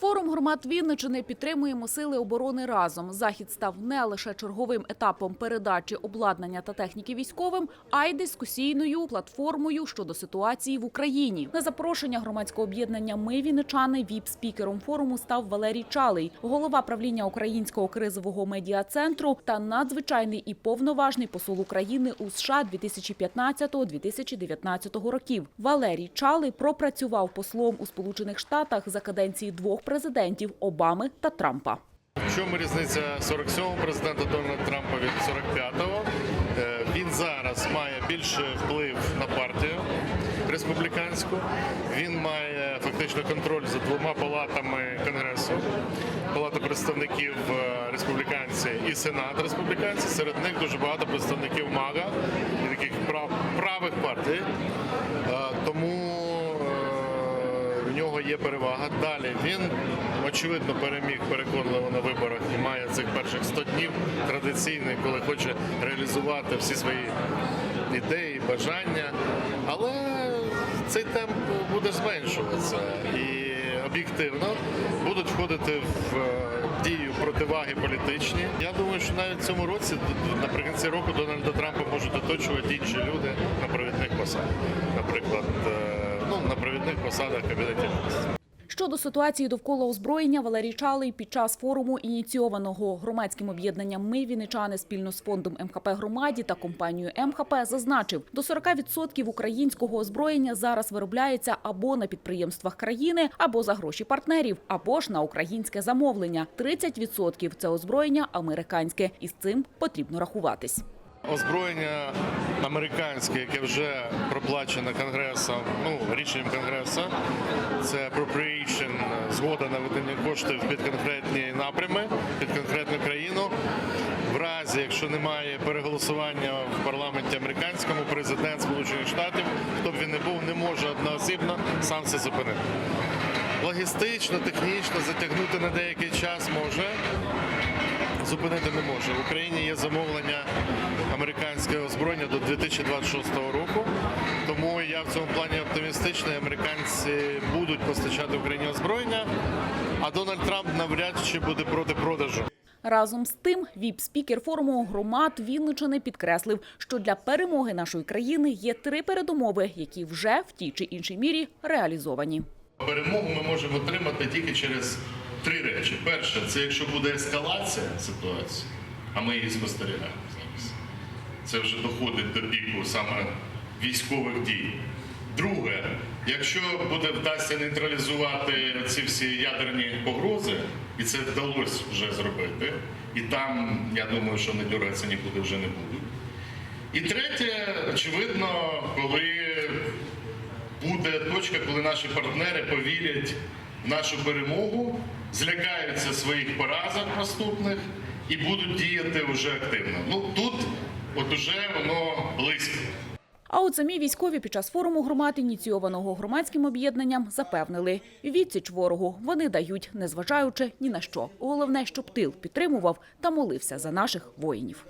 Форум громад Вінничини підтримуємо сили оборони разом. Захід став не лише черговим етапом передачі обладнання та техніки військовим, а й дискусійною платформою щодо ситуації в Україні. На запрошення громадського об'єднання Ми Вінничани віп-спікером форуму став Валерій Чалий, голова правління Українського кризового медіа-центру та надзвичайний і повноважний посол України у США 2015-2019 років. Валерій Чалий пропрацював послом у Сполучених Штатах за каденції двох президентів Обами та Трампа. В чому різниця 47-го президента Дональда Трампа від 45-го? Е, Він зараз має більше вплив на партію республіканську. Він має фактично контроль за двома палатами Конгресу. Палата представників е, республіканці і Сенат республіканці. Серед них дуже багато представників МАГА і таких прав, правих партій. Е, Тому в нього є перевага. Далі він очевидно переміг переконливо на виборах і має цих перших 100 днів традиційних, коли хоче реалізувати всі свої ідеї, бажання. Але цей темп буде зменшуватися і об'єктивно будуть входити в е, дію противаги політичні. Я думаю, що навіть в цьому році, наприкінці року, Дональда Трампа можуть оточувати інші люди на провідних посадах. Наприклад, е, ну, на провідних посадах міністрів. Щодо ситуації довкола озброєння, Валерій Чалий під час форуму, ініційованого громадським об'єднанням Ми Вінничани спільно з фондом МХП громаді та компанією МХП зазначив, до 40% українського озброєння зараз виробляється або на підприємствах країни, або за гроші партнерів, або ж на українське замовлення. 30% – це озброєння американське, і з цим потрібно рахуватись. Озброєння американське, яке вже проплачено конгресом, ну рішенням конгресу, це appropriation, згода на видання коштів під конкретні напрями, під конкретну країну. В разі, якщо немає переголосування в парламенті американському, президент Сполучених Штатів, хто б він не був, не може одноосібно сам це зупинити. Логістично, технічно затягнути на деякий час може, зупинити не може. В Україні є замовлення американського озброєння до 2026 року. Тому я в цьому плані оптимістичний. Американці будуть постачати Україні озброєння, а Дональд Трамп навряд чи буде проти продажу. Разом з тим, віп-спікер форуму громад Вінничини підкреслив, що для перемоги нашої країни є три передумови, які вже в тій чи іншій мірі реалізовані. Перемогу ми можемо отримати тільки через три речі. Перше, це якщо буде ескалація ситуації, а ми її спостерігаємо зараз. Це вже доходить до піку саме військових дій. Друге, якщо буде вдасться нейтралізувати ці всі ядерні погрози, і це вдалося вже зробити, і там, я думаю, що не дюратися нікуди вже не будуть. І третє, очевидно, коли буде точка, коли наші партнери повірять нашу перемогу, злякаються своїх поразок наступних і будуть діяти вже активно. Ну тут от уже воно близько. А от самі військові під час форуму громад, ініційованого громадським об'єднанням, запевнили – відсіч ворогу вони дають, незважаючи ні на що. Головне, щоб тил підтримував та молився за наших воїнів.